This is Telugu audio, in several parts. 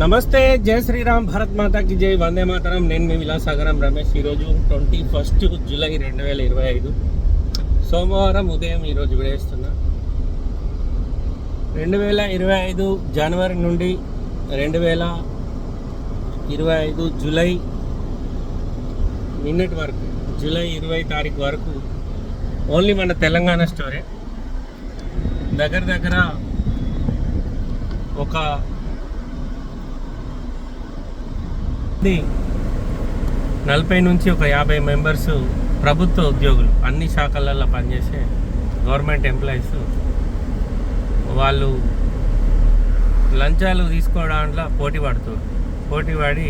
నమస్తే జై శ్రీరామ్ భారత్ మాతాకి జై వందే మాతరం. నేను మీ విలాసాగరం రమేష్. ఈరోజు ట్వంటీ ఫస్ట్ జూలై రెండు వేల ఇరవై ఐదు. సోమవారం ఉదయం ఈరోజు విడేస్తున్నా. రెండు వేల ఇరవై ఐదు జనవరి నుండి రెండు వేల ఇరవై ఐదు జూలై నిన్నటి వరకు జూలై ఇరవై తారీఖు వరకు ఓన్లీ మన తెలంగాణ స్టోరీ. దగ్గర దగ్గర ఒక ఇది నలభై నుంచి ఒక యాభై మెంబర్స్ ప్రభుత్వ ఉద్యోగులు అన్ని శాఖలలో పనిచేసే గవర్నమెంట్ ఎంప్లాయీస్ వాళ్ళు లంచాలు తీసుకోవడంలో పోటీ పడుతున్నారు పోటీ పడి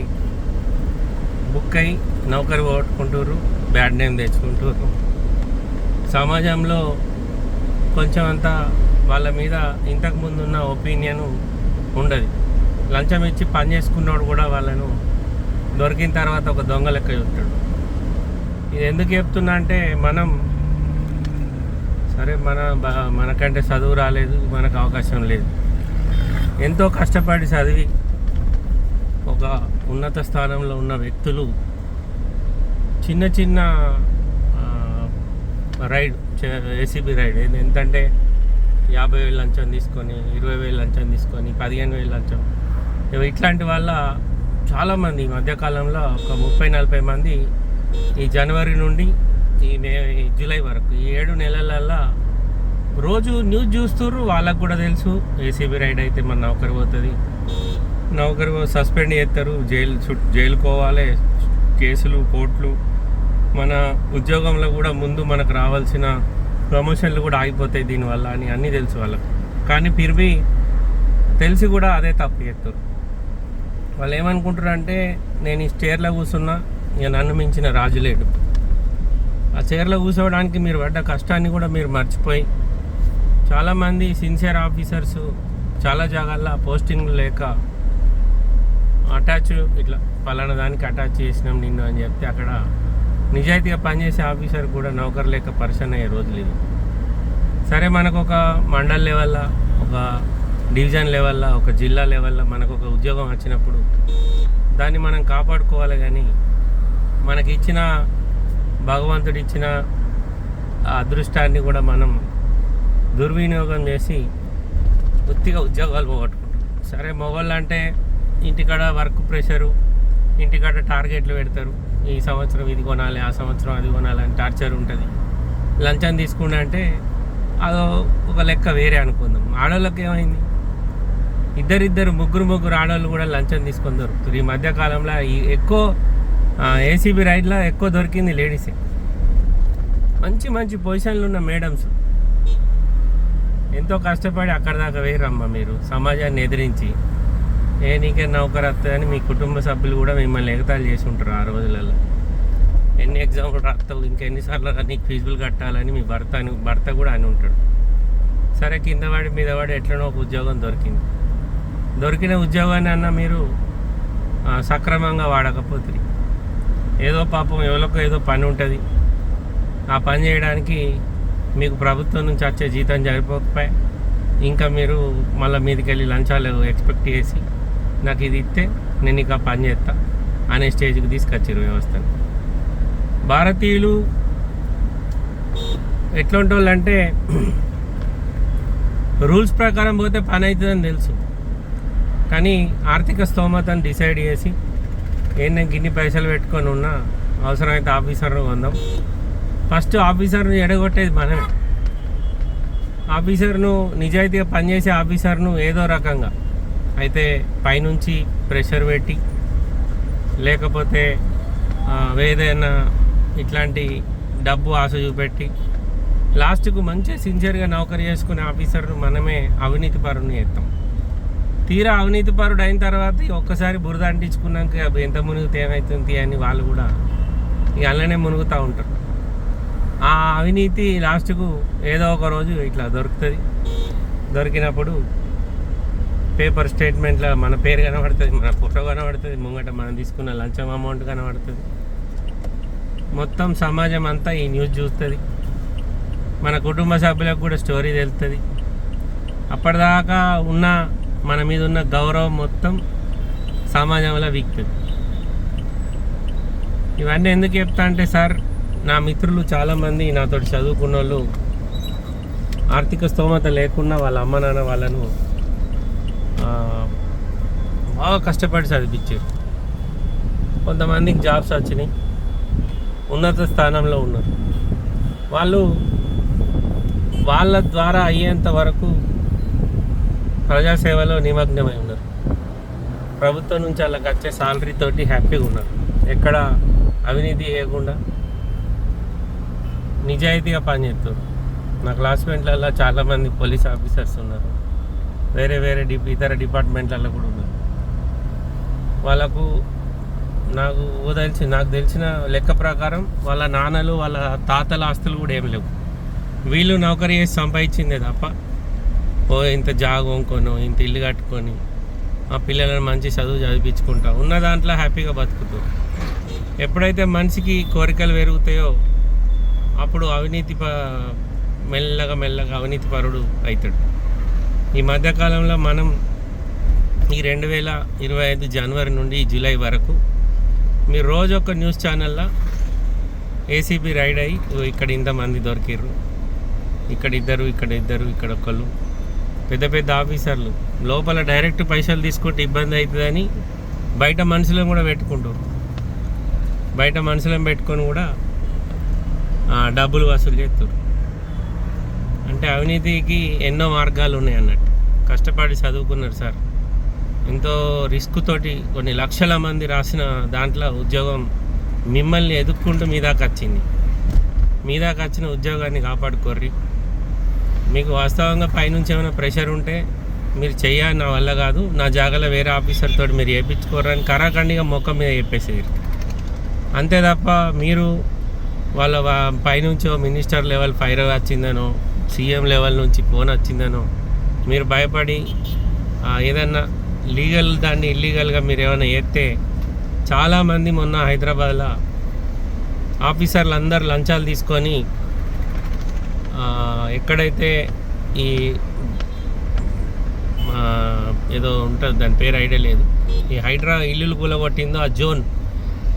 బుక్ అయి నౌకరు పోగొట్టుకుంటారు బ్యాడ్ నేమ్ తెచ్చుకుంటారు సమాజంలో కొంచెం అంతా వాళ్ళ మీద ఇంతకు ముందు ఉన్న ఒపీనియన్ ఉండదు. లంచం ఇచ్చి పని చేసుకున్నవాడు కూడా వాళ్ళను దొరికిన తర్వాత ఒక దొంగ లెక్క చూస్తాడు. ఇది ఎందుకు చెప్తున్నా అంటే మనం సరే మన మనకంటే చదువు రాలేదు మనకు అవకాశం లేదు. ఎంతో కష్టపడి చదివి ఒక ఉన్నత స్థానంలో ఉన్న వ్యక్తులు చిన్న చిన్న రైడ్ ఏసీబీ రైడ్ ఎంతంటే యాభై వేలు లంచం తీసుకొని ఇరవై వేలు లంచం తీసుకొని పదిహేను వేలు లంచం. ఇవి ఇట్లాంటి వల్ల చాలామంది ఈ మధ్యకాలంలో ఒక ముప్పై నలభై మంది ఈ జనవరి నుండి ఈ మే జూలై వరకు ఈ ఏడు నెలలల్లో రోజు న్యూస్ చూస్తుర్రు వాళ్ళకు కూడా తెలుసు. ఏసీబీ రైడ్ అయితే మన నౌకరి పోతుంది. నౌకరు సస్పెండ్ చేస్తారు. జైలు చుట్టూ జైలుకోవాలి. కేసులు కోర్టులు. మన ఉద్యోగంలో కూడా ముందు మనకు రావాల్సిన ప్రమోషన్లు కూడా ఆగిపోతాయి దీనివల్ల అని అన్నీ తెలుసు వాళ్ళకు. కానీ పిరివి తెలిసి కూడా అదే తప్పు చేస్తారు. వాళ్ళు ఏమనుకుంటారు అంటే నేను ఈ చైర్లో కూర్చున్నా ఇక నన్ను మించిన రాజు లేడు. ఆ చైర్లో కూర్చోవడానికి మీరు పడ్డ కష్టాన్ని కూడా మీరు మర్చిపోయి చాలామంది సిన్సియర్ ఆఫీసర్స్ చాలా జాగాల్లో పోస్టింగ్ లేక అటాచ్ ఇట్లా పలానా దానికి అటాచ్ చేసినాం నిన్ను అని చెప్తే అక్కడ నిజాయితీగా పనిచేసే ఆఫీసర్ కూడా నౌకర్ లేక పరిచయం అయ్యే రోజులు ఇవి సరే మనకు ఒక మండల్ లెవెల్లో ఒక డివిజన్ లెవెల్లో ఒక జిల్లా లెవెల్లో మనకు ఒక ఉద్యోగం వచ్చినప్పుడు దాన్ని మనం కాపాడుకోవాలి కానీ మనకి ఇచ్చిన భగవంతుడు ఇచ్చిన అదృష్టాన్ని కూడా మనం దుర్వినియోగం చేసి ఉత్తిగా ఉద్యోగాలు పోగొట్టుకుంటాం. సరే మొగోళ్ళు అంటే ఇంటికాడ వర్క్ ప్రెషరు ఇంటికాడ టార్గెట్లు పెడతారు. ఈ సంవత్సరం ఇది కొనాలి ఆ సంవత్సరం అది కొనాలి అని టార్చర్ ఉంటుంది. లంచం తీసుకున్నా అంటే అదో ఒక లెక్క వేరే అనుకుందాం. ఆడవాళ్ళకి ఏమైంది? ఇద్దరిద్దరు ముగ్గురు ముగ్గురు ఆడవాళ్ళు కూడా లంచం తీసుకొని దొరుకుతారు. ఈ మధ్య కాలంలో ఈ ఎక్కువ ఏసీబీ రైడ్లో ఎక్కువ దొరికింది లేడీసే. మంచి మంచి పొజిషన్లు ఉన్న మేడమ్స్. ఎంతో కష్టపడి అక్కడ దాకా వేయరమ్మా మీరు. సమాజాన్ని ఎదిరించి. ఏ నీకే నౌకర్ వస్తుందని మీ కుటుంబ సభ్యులు కూడా మిమ్మల్ని ఎగతాళి చేసి ఉంటారు ఆ రోజులలో. ఎన్ని ఎగ్జామ్లు రాస్తావు ఇంకెన్నిసార్లు నీకు ఫీజులు కట్టాలని మీ భర్త అని భర్త కూడా అని ఉంటాడు. సరే కింద వాడి మీద వాడి ఎట్లనో ఒక ఉద్యోగం దొరికింది. దొరికిన ఉద్యోగాన్ని అన్న మీరు సక్రమంగా వాడకపోతుంది ఏదో పాపం ఎవరికో ఏదో పని ఉంటుంది. ఆ పని చేయడానికి మీకు ప్రభుత్వం నుంచి వచ్చే జీతం సరిపోకపోయి ఇంకా మీరు మళ్ళీ మీదకి వెళ్ళి లంచాలు ఎక్స్పెక్ట్ చేసి నాకు ఇది ఇస్తే నేను ఇక పని చేస్తా అనే స్టేజ్కి తీసుకొచ్చారు వ్యవస్థను. భారతీయులు ఎట్లాంటి వాళ్ళు అంటే రూల్స్ ప్రకారం పోతే పని అవుతుందని తెలుసు. కానీ ఆర్థిక స్తోమతను డిసైడ్ చేసి ఏంటంటే గిన్ని పైసలు పెట్టుకొని ఉన్నా అవసరమైతే ఆఫీసర్ను కొందాం. ఫస్ట్ ఆఫీసర్ను ఎడగొట్టేది మనమే. ఆఫీసర్ను నిజాయితీగా పనిచేసే ఆఫీసర్ను ఏదో రకంగా. అయితే పైనుంచి ప్రెషర్ పెట్టి లేకపోతే ఏదైనా ఇట్లాంటి డబ్బు ఆశ చూపెట్టి లాస్ట్కు మంచి సిన్సియర్గా నౌకరీ చేసుకునే ఆఫీసర్ను మనమే అవినీతి పరుని చేస్తాం తీరా అవినీతి పరుడు అయిన తర్వాత ఒక్కసారి బురద అంటించుకున్నాక ఎంత మునిగితే ఏమవుతుంది అని వాళ్ళు కూడా ఇక అలానే మునుగుతూ ఉంటారు. ఆ అవినీతి లాస్ట్కు ఏదో ఒక రోజు ఇట్లా దొరుకుతుంది. దొరికినప్పుడు పేపర్ స్టేట్మెంట్లో మన పేరు కనబడుతుంది మన ఫోటో కనబడుతుంది ముంగట మనం తీసుకున్న లంచం అమౌంట్ కనబడుతుంది. మొత్తం సమాజం అంతా ఈ న్యూస్ చూస్తుంది. మన కుటుంబ సభ్యులకు కూడా స్టోరీ తెలుస్తుంది అప్పటిదాకా ఉన్న మన మీద ఉన్న గౌరవం మొత్తం సమాజంలో వీక్తుంది. ఇవన్నీ ఎందుకు చెప్తా అంటే సార్ నా మిత్రులు చాలామంది నాతో చదువుకున్న వాళ్ళు ఆర్థిక స్తోమత లేకుండా వాళ్ళ అమ్మ నాన్న వాళ్ళను బాగా కష్టపడి చదివించారు కొంతమందికి జాబ్స్ వచ్చినాయి ఉన్నత స్థానంలో ఉన్నారు. వాళ్ళు వాళ్ళ ద్వారా అయ్యేంత వరకు ప్రజాసేవలో నిమగ్నమై ఉన్నారు. ప్రభుత్వం నుంచి వాళ్ళకి వచ్చే సాలరీ తోటి హ్యాపీగా ఉన్నారు. ఎక్కడ అవినీతి చేయకుండా నిజాయితీగా పనిచేస్తారు. నా క్లాస్మేట్లలో చాలామంది పోలీస్ ఆఫీసర్స్ ఉన్నారు. వేరే వేరే డి ఇతర డిపార్ట్మెంట్లలో కూడా ఉన్నారు. వాళ్ళకు నాకు తెలిసి నాకు తెలిసిన లెక్క ప్రకారం వాళ్ళ నాన్నలు వాళ్ళ తాతల ఆస్తులు కూడా ఏం లేవు. వీళ్ళు నౌకరీ చేసి సంపాదించిందే తప్ప ఓ ఇంత జాగ వంకొను ఇంత ఇల్లు కట్టుకొని ఆ పిల్లలను మంచి చదువు చదివించుకుంటా ఉన్న దాంట్లో హ్యాపీగా బతుకుతూ. ఎప్పుడైతే మనిషికి కోరికలు పెరుగుతాయో అప్పుడు అవినీతి ప మెల్లగా మెల్లగా అవినీతి పరుడు అవుతాడు ఈ మధ్యకాలంలో మనం ఈ రెండు వేల ఇరవై ఐదు జనవరి నుండి జూలై వరకు మీరు రోజు ఒక న్యూస్ ఛానల్లో ఏసీబీ రైడ్ అయ్యి ఇక్కడ ఇంతమంది దొరికిర్రు. ఇక్కడ ఇద్దరు ఇక్కడ ఇద్దరు ఇక్కడ ఒకళ్ళు. పెద్ద పెద్ద ఆఫీసర్లు. లోపల డైరెక్ట్ పైసలు తీసుకుంటే ఇబ్బంది అవుతుందని బయట మనుషులను కూడా పెట్టుకుంటారు. బయట మనుషులను పెట్టుకొని కూడా డబ్బులు వసూలు చేస్తారు. అంటే అవినీతికి ఎన్నో మార్గాలు ఉన్నాయి అన్నట్టు. కష్టపడి చదువుకున్నారు సార్. ఎంతో రిస్క్ తోటి కొన్ని లక్షల మంది రాసిన దాంట్లో ఉద్యోగం మిమ్మల్ని ఎదుక్కుంటూ మీ దాకా వచ్చింది. మీ దాకా వచ్చిన ఉద్యోగాన్ని కాపాడుకోర్రి. మీకు వాస్తవంగా పైనుంచి ఏమైనా ప్రెషర్ ఉంటే మీరు చెయ్యాలి నా వల్ల కాదు. నా జాగాలో వేరే ఆఫీసర్ తోటి మీరు వేయించుకోరని కరాఖండిగా మొక్క మీద చెప్పేసేది అంతే తప్ప మీరు వాళ్ళ పైనుంచో పైనుంచి మినిస్టర్ లెవెల్ ఫైర్ వచ్చిందనో సీఎం లెవెల్ నుంచి ఫోన్ వచ్చిందనో మీరు భయపడి ఏదన్నా లీగల్ దాన్ని ఇల్లీగల్గా మీరు ఏమైనా ఎత్తే చాలామంది మొన్న హైదరాబాద్లో ఆఫీసర్లు అందరు లంచాలు తీసుకొని ఎక్కడైతే ఈ ఏదో ఉంటుంది దాని పేరు ఐడియా లేదు. ఈ హైడ్రా ఇల్లులు కూలగొట్టిందో ఆ జోన్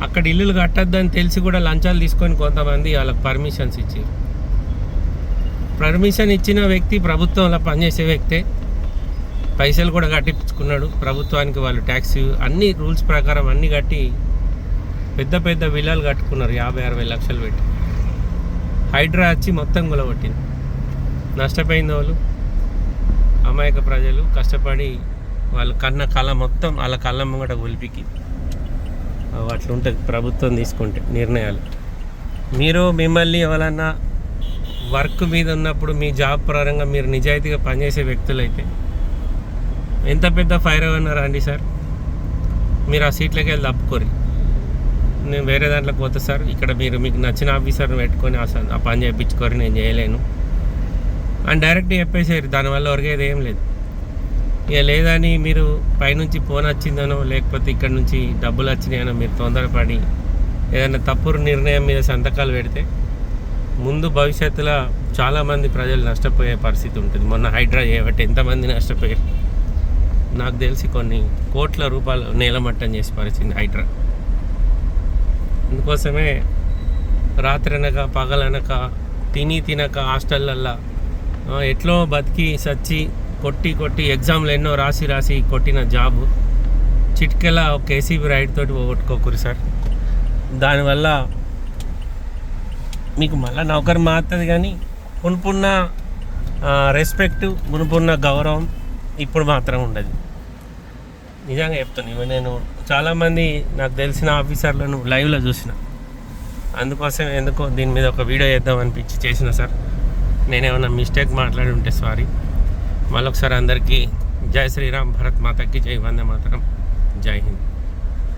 అక్కడ ఇల్లులు కట్టద్దని తెలిసి కూడా లంచాలు తీసుకొని కొంతమంది వాళ్ళకి పర్మిషన్స్ ఇచ్చారు. పర్మిషన్ ఇచ్చిన వ్యక్తి ప్రభుత్వంలో పనిచేసే వ్యక్తే పైసలు కూడా కట్టించుకున్నాడు. ప్రభుత్వానికి వాళ్ళు ట్యాక్స్ అన్ని రూల్స్ ప్రకారం అన్ని కట్టి పెద్ద పెద్ద విలాలు కట్టుకున్నారు. యాభై అరవై లక్షలు పెట్టి. హైడ్రా వచ్చి మొత్తం గులగొట్టింది. నష్టపోయింది వాళ్ళు. అమాయక ప్రజలు కష్టపడి వాళ్ళ కన్న కళ మొత్తం వాళ్ళ కళ్ళ ముంగట ఒలిపికి. అట్లుంటుంది ప్రభుత్వం తీసుకుంటే నిర్ణయాలు. మీరు మిమ్మల్ని ఎవరన్నా వర్క్ మీద ఉన్నప్పుడు మీ జాబ్ పరంగా మీరు నిజాయితీగా పనిచేసే వ్యక్తులైతే ఎంత పెద్ద ఫైర్ అన్నారా అండి సార్? మీరు ఆ సీట్లకి వెళ్ళి తప్పుకోరు. నేను వేరే దాంట్లోకి పోతా సార్. ఇక్కడ మీరు మీకు నచ్చిన ఆఫీసర్ని పెట్టుకొని ఆ ఆ పని చేయించుకోరి నేను చేయలేను. అని డైరెక్ట్ చెప్పేసారు దానివల్ల ఒరిగేది ఏం లేదు. ఇక లేదని మీరు పైనుంచి ఫోన్ వచ్చిందనో లేకపోతే ఇక్కడ నుంచి డబ్బులు వచ్చినాయనో మీరు తొందరపడి ఏదైనా తప్పుడు నిర్ణయం మీద సంతకాలు పెడితే ముందు భవిష్యత్తులో చాలామంది ప్రజలు నష్టపోయే పరిస్థితి ఉంటుంది. మొన్న హైడ్రా చేయబట్టి ఎంతమంది నష్టపోయారు? నాకు తెలిసి కొన్ని కోట్ల రూపాయలు నేలమట్టం చేసే పరిస్థితి హైడ్రా. అందుకోసమే రాత్రనక పగలనక తిని తినక హాస్టల్లల్లో ఎట్లో బతికి సచ్చి కొట్టి కొట్టి ఎగ్జామ్లు ఎన్నో రాసి రాసి కొట్టిన జాబు. చిట్కెల ఒక ఏసీబీ రైడ్ తోటి పోగొట్టుకోకూరు సార్. దానివల్ల మీకు మళ్ళీ నౌకరు మారుతుంది కానీ మునుపున్న రెస్పెక్ట్ మునుపున్న గౌరవం ఇప్పుడు మాత్రం ఉండదు. నిజంగా చెప్తాను ఇవి నేను చాలామంది నాకు తెలిసిన ఆఫీసర్లను లైవ్లో చూసిన. అందుకోసం ఎందుకో దీని మీద ఒక వీడియో చేద్దాం అనిపించి చేసిన సార్. నేనేమన్నా మిస్టేక్ మాట్లాడి ఉంటే సారీ. మళ్ళొకసారి అందరికీ జై శ్రీరామ్ భరత్ మాతకి జై వందే మాతరం. జై హింద్.